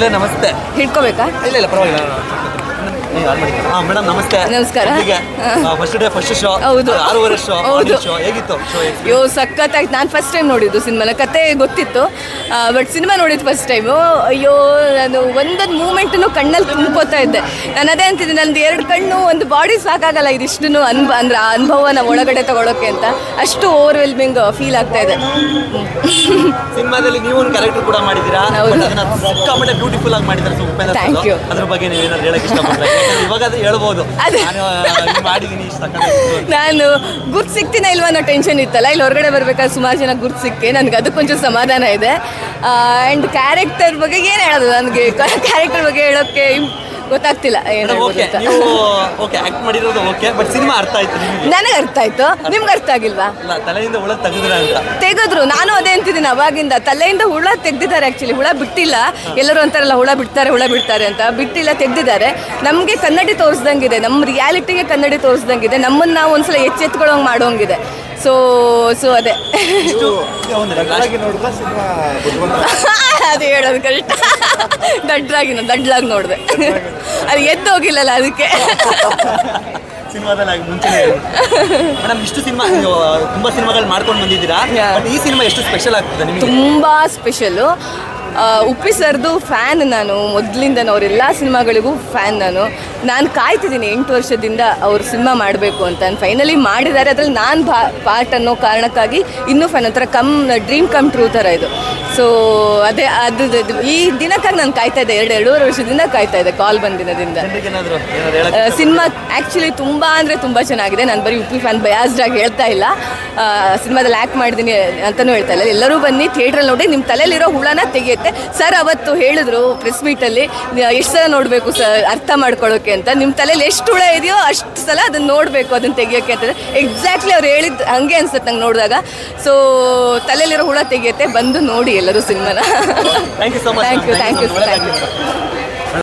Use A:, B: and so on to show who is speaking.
A: ನಮಸ್ತೆ.
B: ಹಿಡ್ಕೋಬೇಕಾ?
A: ಇಲ್ಲ ಇಲ್ಲ ಪರವಾಗಿಲ್ಲ. ಹಾಂ ಮೇಡಮ್ ನಮಸ್ತೆ.
B: ನಮಸ್ಕಾರ.
A: ಫಸ್ಟ್ ಡೇ ಫಸ್ಟ್ ಶೋ
B: ಹೌದು.
A: ಆರೂವರೆ ಶೋ
B: ಹೌದು.
A: ಶೋ ಹೇಗಿತ್ತು ಶೋ
B: ಅಯ್ಯೋ ಸಖತ್ತಾಗಿ ನಾನು ಫಸ್ಟ್ ಟೈಮ್ ನೋಡಿದ್ದು ಸಿನಿಮಾನ. ಕತೆ ಗೊತ್ತಿತ್ತು. ಬಟ್ ಸಿನಿಮಾ ನೋಡಿದ್ದು ಫಸ್ಟ್ ಟೈಮು ಅಯ್ಯೋ ನಾನು ಒಂದೊಂದು ಮೂಮೆಂಟನ್ನು ಕಣ್ಣಲ್ಲಿ ತುಂಬ್ಕೋತಾ ಇದ್ದೆ. ನಾನು ಅದೇ ಅಂತಿದ್ದೆ ನಂದು ಎರಡು ಕಣ್ಣು ಒಂದು ಬಾಡಿ ಸಾಕಾಗಲ್ಲ ಇದಿಷ್ಟು ಅನ್ಭ ಅಂದ್ರೆ ಆ ಅನುಭವನ ಒಳಗಡೆ ತಗೊಳ್ಳೋಕೆ ಅಂತ. ಅಷ್ಟು ಓವರ್ ವೆಲ್ಮಿಂಗ್ ಫೀಲ್ ಆಗ್ತಾ ಇದೆ.
A: ಸಿನಿಮಾದಲ್ಲಿ ನೀವು ಒಂದು ಕ್ಯಾರೆಕ್ಟರ್ ಕೂಡ ಮಾಡಿದ್ದೀರಾ? ಬ್ಯೂಟಿಫುಲ್ ಆಗಿ ಮಾಡಿದ್ದಾರೆ?
B: Thank
A: ಅದ್ರ ಬಗ್ಗೆ ನೀವು ಏನಾದ್ರು ಹೇಳಕ್ ಇಷ್ಟಪಡ್ತಾರೆ ಇವಾಗ ಅದು ಹೇಳ್ಬೋದು.
B: ಅದೇ.
A: ನಾನು ಇಷ್ಟು ಸಕ್ಕತ್ತಾಗಿತ್ತು
B: ನಾನು ಗುರ್ತು ಸಿಗ್ತೀನ ಇಲ್ವಾ ಅನ್ನೋ ಟೆನ್ಷನ್ ಇತ್ತಲ್ಲ? ಇಲ್ಲಿ ಹೊರಗಡೆ ಬರ್ಬೇಕಾದ್ರೆ ಸುಮಾರು ಜನ ಗುರ್ತು ಸಿಕ್ಕಿ ನನಗೆ ಅದಕ್ಕೊಂಚೂರು ಸಮಾಧಾನ ಇದೆ. ಆ್ಯಂಡ್ ಕ್ಯಾರೆಕ್ಟರ್ ಬಗ್ಗೆ ಏನು ಹೇಳೋದು? ನನಗೆ ಕ್ಯಾರೆಕ್ಟರ್ ಬಗ್ಗೆ ಹೇಳೋಕ್ಕೆ ಗೊತ್ತಾಗ್ತಿಲ್ಲ
A: ಓಕೆ. ನೀವು ಓಕೆ ಆಕ್ಟ್ ಮಾಡಿರೋದು ಓಕೆ ಬಟ್ ಸಿನಿಮಾ ಅರ್ಥ ಆಯ್ತು ನಿಮಗೆ.
B: ನನಗೆ ಅರ್ಥ ಆಯ್ತು. ನಿಮ್ಗೆ ಅರ್ಥ ಆಗಿಲ್ವಾ?
A: ಇಲ್ಲ ತಲೆಯಿಂದ ಒಳಗೆ ತೆಗೆದ್ರ ಅಂತ.
B: ತೆಗೆದ್ರು. ನಾನು ಅದೇ ಅಂತಿದ್ದೀನಿ ಅವಾಗಿಂದ. ತಲೆಯಿಂದ ಹುಳ ತೆಗ್ದಿದ್ದಾರೆ ಆಕ್ಚುಲಿ ಹುಳ ಬಿಟ್ಟಿಲ್ಲ. ಎಲ್ಲರೂ ಅಂತಾರಲ್ಲ ಹುಳ ಬಿಡ್ತಾರೆ ಹುಳ ಬಿಡ್ತಾರೆ ಅಂತ. ಬಿಟ್ಟಿಲ್ಲ ತೆಗ್ದಿದ್ದಾರೆ. ನಮಗೆ ಕನ್ನಡಿ ತೋರಿಸ್ದಂಗಿದೆ. ನಮ್ಮ ರಿಯಾಲಿಟಿಗೆ ಕನ್ನಡಿ ತೋರಿಸ್ದಂಗಿದೆ. ನಮ್ಮನ್ನ ನಾವು ಒಂದ್ಸಲ ಎಚ್ಚೆತ್ಕೊಳ್ಳೋಂಗೆ ಮಾಡೋಂಗಿದೆ. ಸೊ ಸೊ ಅದೇ. ಅದೇ ಹೇಳೋದು ಕರೆಕ್ಟ್ ದಡ್ಡಾಗಿ ದಡ್ಲಾಗಿ ನೋಡಿದೆ. ಅದು ಎದ್ದೋಗಿಲ್ಲಲ್ಲ ಅದಕ್ಕೆ.
A: ಸಿನಿಮಾದಲ್ಲಿ ಆಗಿ ಮುಂಚೆನೇ ಮೇಡಮ್ ಇಷ್ಟು ಸಿನಿಮಾ ತುಂಬಾ ಸಿನಿಮಾಗಳು ಮಾಡ್ಕೊಂಡು ಬಂದಿದ್ದೀರಾ? ಈ ಸಿನಿಮಾ ಎಷ್ಟು ಸ್ಪೆಷಲ್ ಆಗ್ತದೆ ನಿಮಗೆ?
B: ತುಂಬ ಸ್ಪೆಷಲು ಉಪ್ಪಿ ಸರ್ದು ಫ್ಯಾನ್ ನಾನು. ಮೊದಲಿಂದನೂ ಅವರೆಲ್ಲ ಸಿನಿಮಾಗಳಿಗೂ ಫ್ಯಾನ್ ನಾನು. ನಾನು ಕಾಯ್ತಿದ್ದೀನಿ ಎಂಟು ವರ್ಷದಿಂದ ಅವ್ರು ಸಿನಿಮಾ ಮಾಡಬೇಕು ಅಂತ. ಫೈನಲಿ ಮಾಡಿದ್ದಾರೆ. ಅದ್ರಲ್ಲಿ ನಾನು ಪಾರ್ಟ್ ಅನ್ನೋ ಕಾರಣಕ್ಕಾಗಿ ಇನ್ನೂ ಫ್ಯಾನ್ ಒಂಥರ ಕಮ್ ಡ್ರೀಮ್ ಕಮ್ ಟ್ರೂ ಥರ ಇದು. ಸೊ ಅದೇ ಅದು ಅದು- ಈ ದಿನಕ್ಕಾಗಿ ನಾನು ಕಾಯ್ತಾ ಇದ್ದೆ ಎರಡು ಎರಡೂವರೆ ವರ್ಷದಿಂದ ಕಾಯ್ತಾ ಇದ್ದೆ ಕಾಲ್ ಬಂದ ದಿನದಿಂದ
A: ಜನರಿಗೆ ಏನಾದ್ರು ಏನಾದ್ರು ಹೇಳಕ್
B: ಸಿನಿಮಾ ಆ್ಯಕ್ಚುಲಿ ತುಂಬ ಅಂದರೆ ತುಂಬ ಚೆನ್ನಾಗಿದೆ. ನಾನು ಬರೀ ಉಪ್ಪಿ ಫ್ಯಾನ್ ಬಯಾಸ್ಡ್ ಆಗಿ ಹೇಳ್ತಾ ಇಲ್ಲ. ಸಿನಿಮಾದಲ್ಲಿ ಆ್ಯಕ್ಟ್ ಮಾಡಿದ್ದೀನಿ ಅಂತಲೂ ಹೇಳ್ತಾ ಇಲ್ಲ. ಎಲ್ಲರೂ ಬನ್ನಿ ಥಿಯೇಟ್ರಲ್ಲಿ ನೋಡಿ ನಿಮ್ಮ ತಲೆಯಲ್ಲಿರೋ ಹುಳನ ತೆಗೆಯುತ್ತೆ. ಸರ್ ಅವತ್ತು ಹೇಳಿದ್ರು ಪ್ರೆಸ್ ಮೀಟಲ್ಲಿ ಎಷ್ಟು ಸಲ ನೋಡಬೇಕು ಸರ್ ಅರ್ಥ ಮಾಡ್ಕೊಳ್ಳೋಕೆ ಅಂತ. ನಿಮ್ಮ ತಲೆಯಲ್ಲಿ ಎಷ್ಟು ಹುಳ ಇದೆಯೋ ಅಷ್ಟು ಸಲ ಅದನ್ನು ನೋಡಬೇಕು ಅದನ್ನು ತೆಗಿಯೋಕ್ಕೆ ಅಂತಂದರೆ ಎಕ್ಸಾಕ್ಟ್ಲಿ ಅವ್ರು ಹೇಳಿದ್ದು ಹಂಗೆ ಅನ್ಸುತ್ತೆ ನಂಗೆ ನೋಡಿದಾಗ. ಸೊ ತಲೆಯಲ್ಲಿರೋ ಹುಳ ತೆಗೆಯುತ್ತೆ ಬಂದು ನೋಡಿ ಎಲ್ಲರೂ ಸಿನಿಮಾನ.
A: Thank you so much
B: thank you thank you thank you